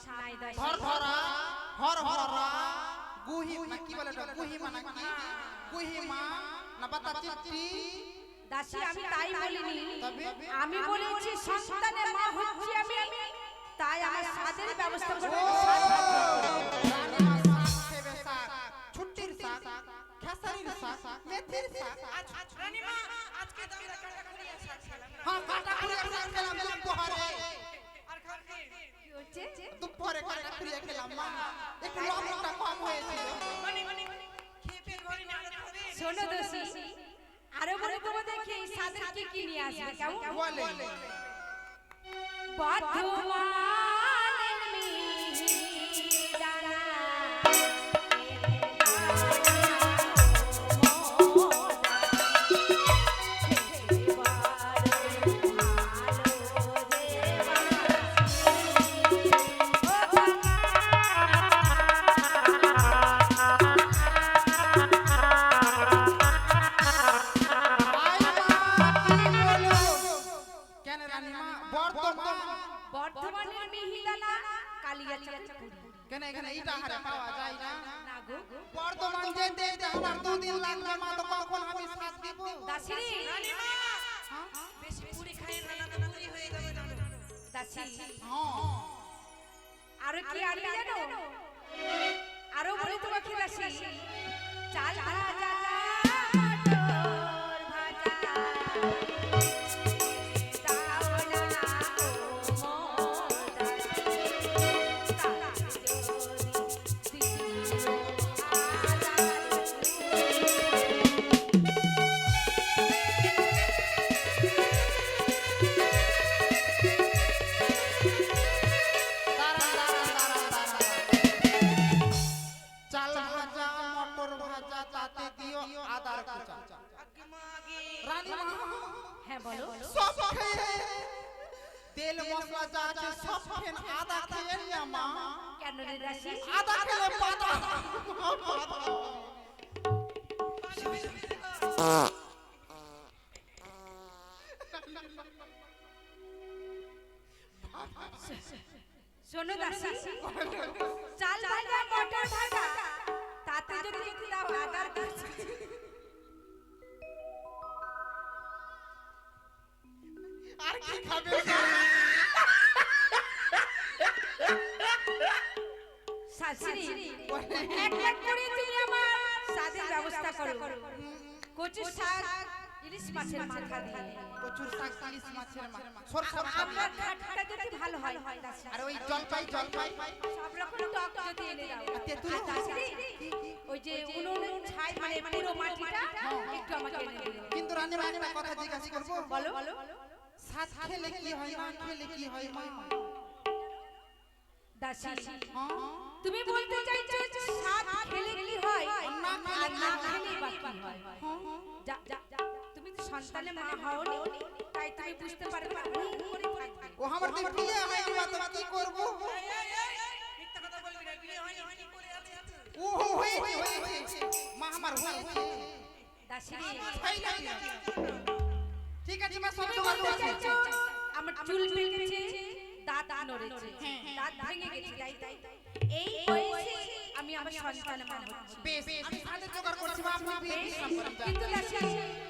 সাপ নাই দশ ধর ধরা হর হরা গুহি কি বলে ওটা? গুহিমা না কি গুহিমা না বাতা চিত্রি দাসী আমি তাই বলিনি। তবে? আমি বলেছি সন্তানের মা হচ্ছি আমি। তাই আমার সাদের ব্যবস্থা ও! করব রানীমা শাক খেবে শাক। ছুটির শাক খেসারির শাক মেথির শাক। রানীমা আজকে তো আমরা কাটা করিয়া শাক খেলাম। হ্যাঁ কাটা করে শাক খেলাম দুপুরে আর খান কি কি হচ্ছে দুপুরে করে খেলাম মা। একটু লবণটা কম হয়েছিল শোনো দোষী আরও বলে তোমাদের কি এই সাদের কি কি নিয়ে আসবে? কেমন? বলে। বর্ধমানের বর্ধমানের মিহিদানা কালিয়াচকপুরি কেন এখানে ইটা হারে পাওয়া যায় না? না গো। বর্তমান যেতে যেতে আমার দুদিন লাগবে মা তো কখন আমি শ্বাস দিব দাসী রানীমা বেশি পুরি খাইয়ে না না তো পুরি হয়ে যাবে জানো দাসী হ্যাঁ আরও কি আনবে জানো? আরও বলি তোমাকে দাসী চাল ভাজা শোনো দাসী চাল ভাজা মটর ভাজা তাতে যদি একটু দাও। ইলিশ মাছের মাথা দিয়ে। প্রচুর শাক ইলিশ মাছের সরষা আমরা খাটটা যদি ভালো হয় আর ওই জলপাই জলপাই। সব রকম টক যদি এনে দাও। তেঁতুল? ওই যে উনুন ছাই মানে পুরো মাটিটা একটু আমাকে এনে দিও। কিন্তু কথা জিজ্ঞাসা করব? বলো। বলো। সাত খেলে কি হয় না খেলে কি হয় মা? দাসী। হ্যাঁ তুমি বলতে চাইছো সাত খেলে কি হয়? না আর না খেলে বা হয়? যা যা। সন্তানের মা হওনি তাই তুমি বুঝতে পারবে না। ও আমার তো বিয়ে হয়নি মা তো কি করব মিথ্যা কথা বলবি না বিয়ে হয়নি হয়নি করে আছে ও হয়েছে হয়েছে মা আমার হয়েছে দাসী তাই নাকি? ঠিক আছে মা সব তুমি জোগাড় বলতে করছি চাইছো আমার চুল পেকেছে দাঁত নড়েছে দাঁত ভেঙে গেছে তাই তাই এই বয়সে আমি আমার সন্তানের মা হচ্ছি বেশ আমি সাথে জোগাড় করছি মা আপনি বিয়ে যান। কিন্তু দাসী নকরে ডেকে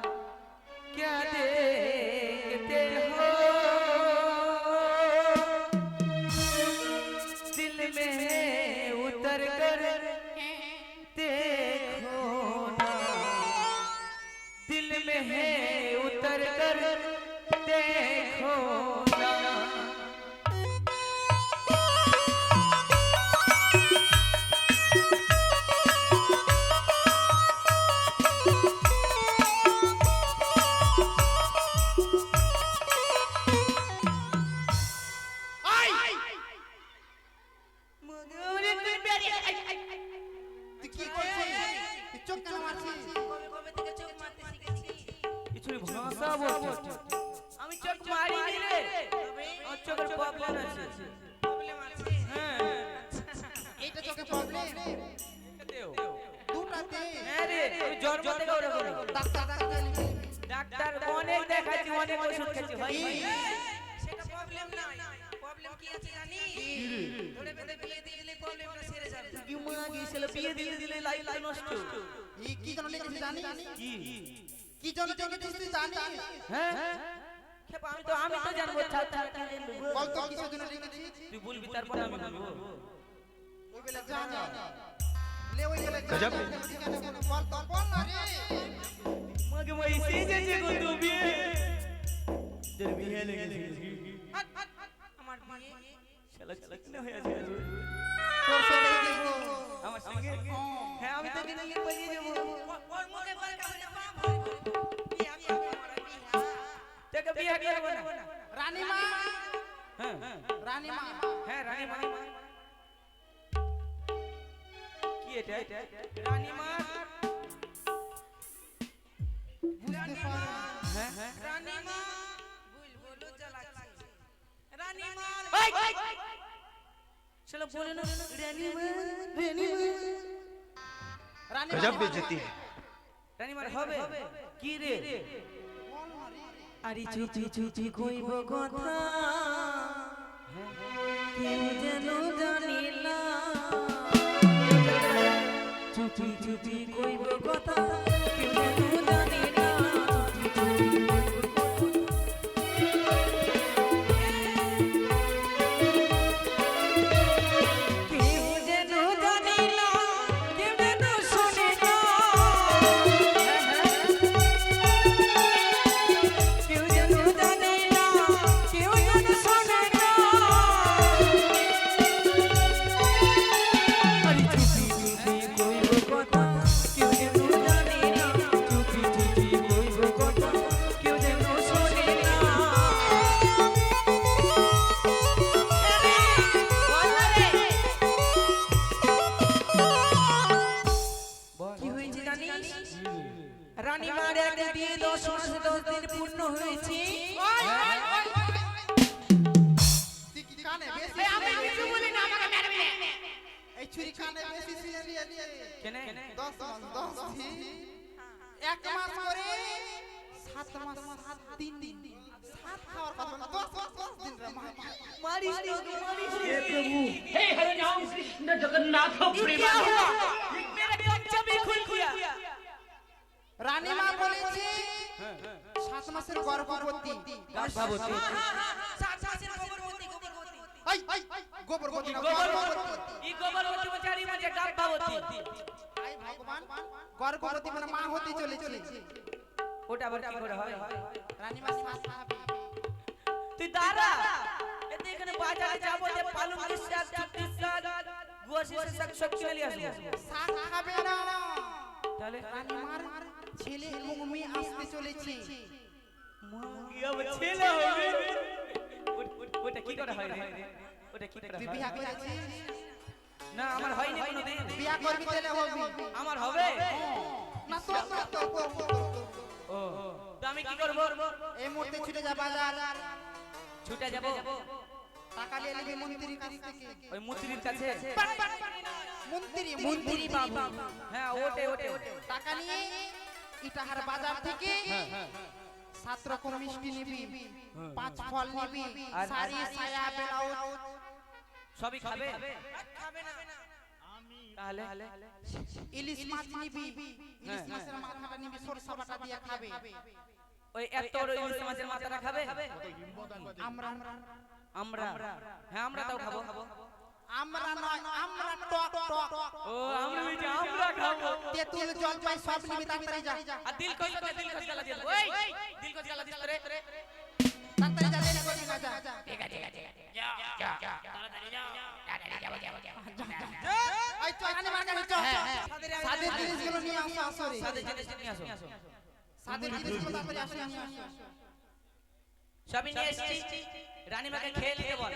তুই ভাষা বলছিস আমি চোখ মারি রে। তবে আমার চোখের প্রবলেম আছে। প্রবলেম আছে। হ্যাঁ। এইটা চোখে প্রবলেম দেও দুটাতে? হ্যাঁ, হ্যাঁ রে আমি জ্বর মতে করে ডাক্তার ডাক্তার অনেক দেখাচ্ছি অনেক ওষুধ খেয়েছি ভাই। হ্যাঁ। সেটা প্রবলেম নাই। প্রবলেম কি আছে জানি ধরে বেঁধে বিয়ে দিয়ে দিলে প্রবলেমটা সেরে যাবে। কি মনে গিয়েছিল? বিয়ে দিয়ে দিলে লাইফ নষ্ট। কি কি কারণে জানি কি? কি জন্য লিখেছিস তুই জানিস হ্যাঁ খেপা আমি তো আমি তো জানব থাক থাক থাক, নেব। বল তো কিসের জন্য লিখেছিস তুই বলবি তারপরে আমি বলব ওই বেলা জানি লে ওই বেলা জানি বল তো বল না রে মাকে মই সেই যে গো তো বিয়ে তোর বিয়ে লেগেছে হাট, হাট, হাট, আমার বিয়ে শালা শালা কিনে হয়ে আছে তোর সাথে দেব আমার সঙ্গে হ্যাঁ আমি তো কিনে নিয়ে পালিয়ে যাব ওর- ওর মুখে বল কাউরে পা ভরে বিয়ে আমি আমি আমার বিয়ে তোকে বিয়ে করব না রানীমা হ্যাঁ রানীমা হ্যাঁ রানী মা কি এটা রানী মা বুঝতে পারি হ্যাঁ হ্যাঁ রানী মা ভুল বলো জ্বালাচ্ছে রানী মা চলো বলে না রানী মা রানীমা गजब बेइज्जती है রানী মা হবে কি রে আরে চুচি চুচি কইব কথা কেউ যেন জানে না চুচি চুচি কইব কথা কেউ যেন জানে দশ মাস দশ দিন পূর্ণ হয়েছে এক মাস করে সাত মাস সাত দিন দিন সাত খাওয়ার কথা বলে দশ দশ দিন রে মা মারিস না গো, মারিস না। রানীমা বলেছে সাত মাসের গর্ভবতী। গর্ভবতী। সাত মাসের গর্ভবতী গর্ভবতী গোবরবতী না গোবরবতী গর্ভবতী ই গোবরবতী বেচারি মাঝে গর্ভবতী। আই ভগবান গর্ভবতী মানে মা হতে চলেছে। ওটা আবার কি করে হয়? রানীমা শ্বাস খাবে তুই দাঁড়া। এতে এখানে বাজারে যাব যে পালং শাক চুটি শাক গুয়াশি শাক সব কিনে নিয়ে আসব খাবে না। তাহলে? রানীমার ছেলে এবং মেয়ে আসতে চলেছে। ছেলে হবে? ওটা কি করে হয় রে? ওটা কি করে তুই হয় বিয়া করেছিস না আমার হয়নি কোনোদিন। বিয়া করবি তাহলে হবি। আমার হবে? না তো তো। ও। তো আমি কি করব? এই মুহূর্তে ছুটে যা বাজার। ছুটে যাব। টাকা নিয়ে নিবি মন্ত্রীর কাছ থেকে। ওই মুত্রির কাছে। মন্ত্রী মন্ত্রী বাবু। হ্যাঁ ওটে ওটে টাকা নিয়ে ইটাহার বাজার থেকে সাত রকম মিষ্টি নিবি পাঁচ ফল নিবি আর- শাড়ি সায়া ব্লাউজ। সবই খাবে? খাবে। না তাহলে? ইলিশ মাছ নিবি ইলিশ হ্যাঁ, মাছের মাথাটা নিবি সরষা বাটা দিয়ে খাবে। ওই এত বড় ইলিশ মাছের মাথাটা খাবে? আমরা আমরা। হ্যাঁ আমরা তাও খাব। আমরা নয় আমরা টক টক। ও আমরা বলছি আমরা খাব। তেঁতুল জলপাই সব নিবি তাড়াতাড়ি যা। আর দিল কই তো দিল কই গালা দিল ওই দিল কই গালা দিল রে তাড়াতাড়ি যা দেরি করবি না যা এই তো এখানে মার কাছে চল সাদের জিনিসগুলো নিয়ে আসো আসো রে সাথে জেনে নিয়ে আসো। সাদের জিনিসগুলো তাড়াতাড়ি আসো আসো সবই নিয়ে এসেছি। রানীমাকে খেয়ে নিতে বল।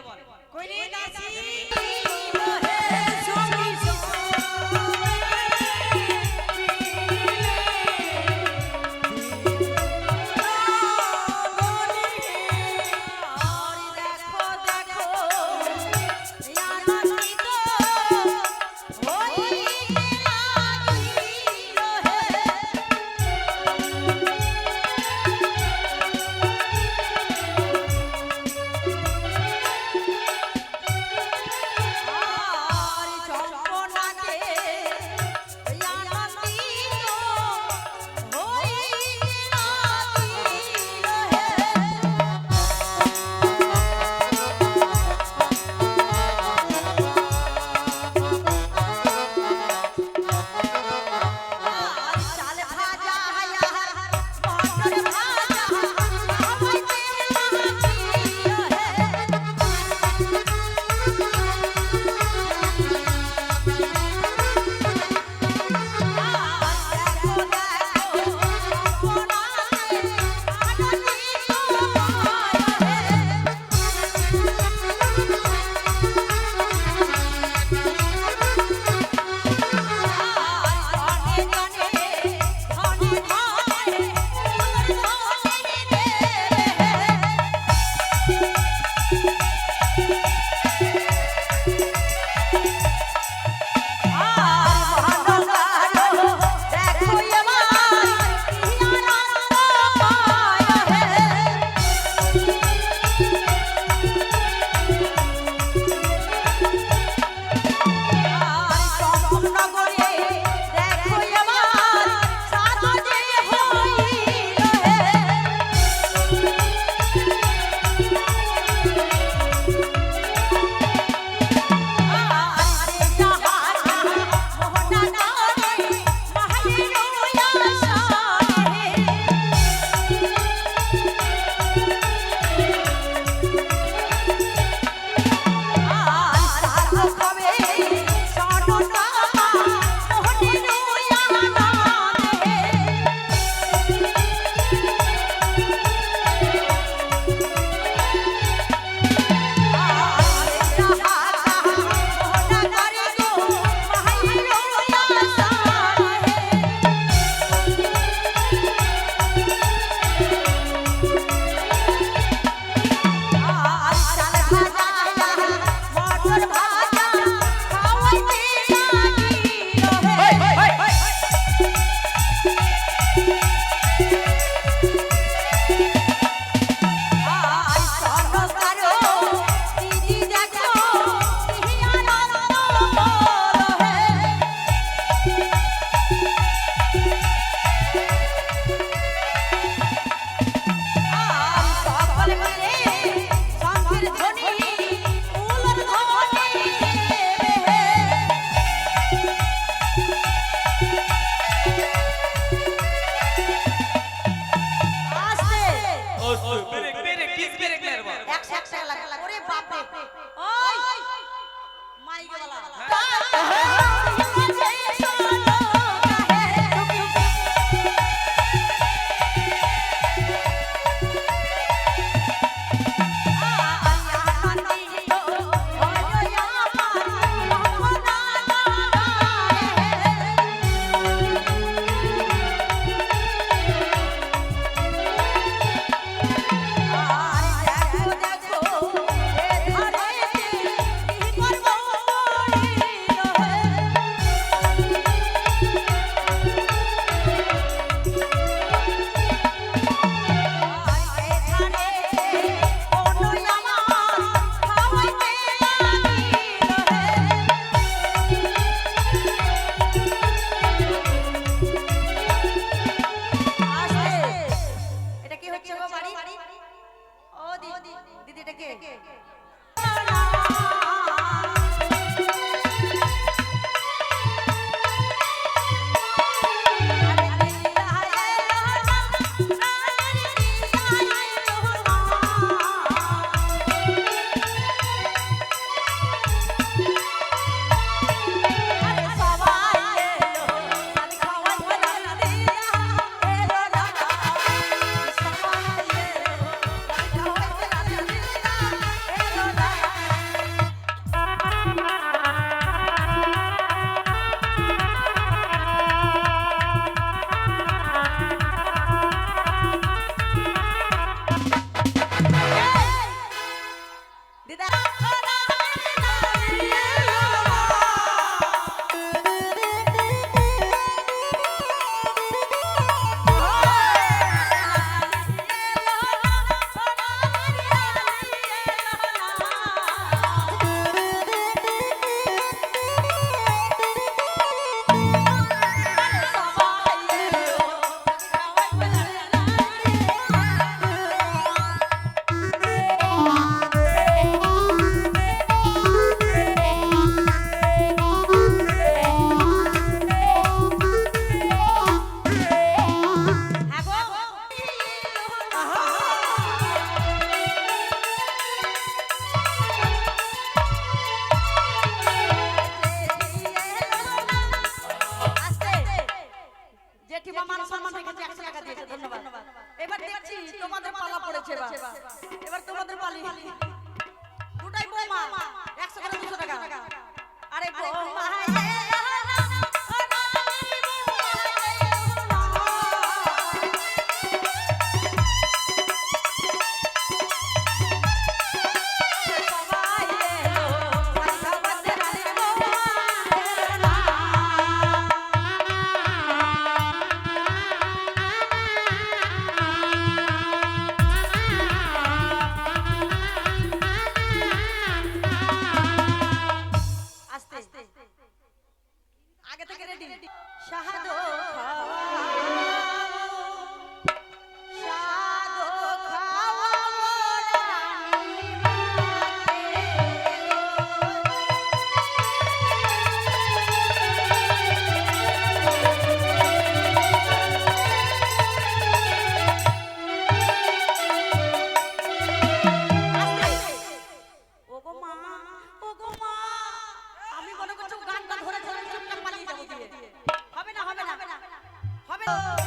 হবে না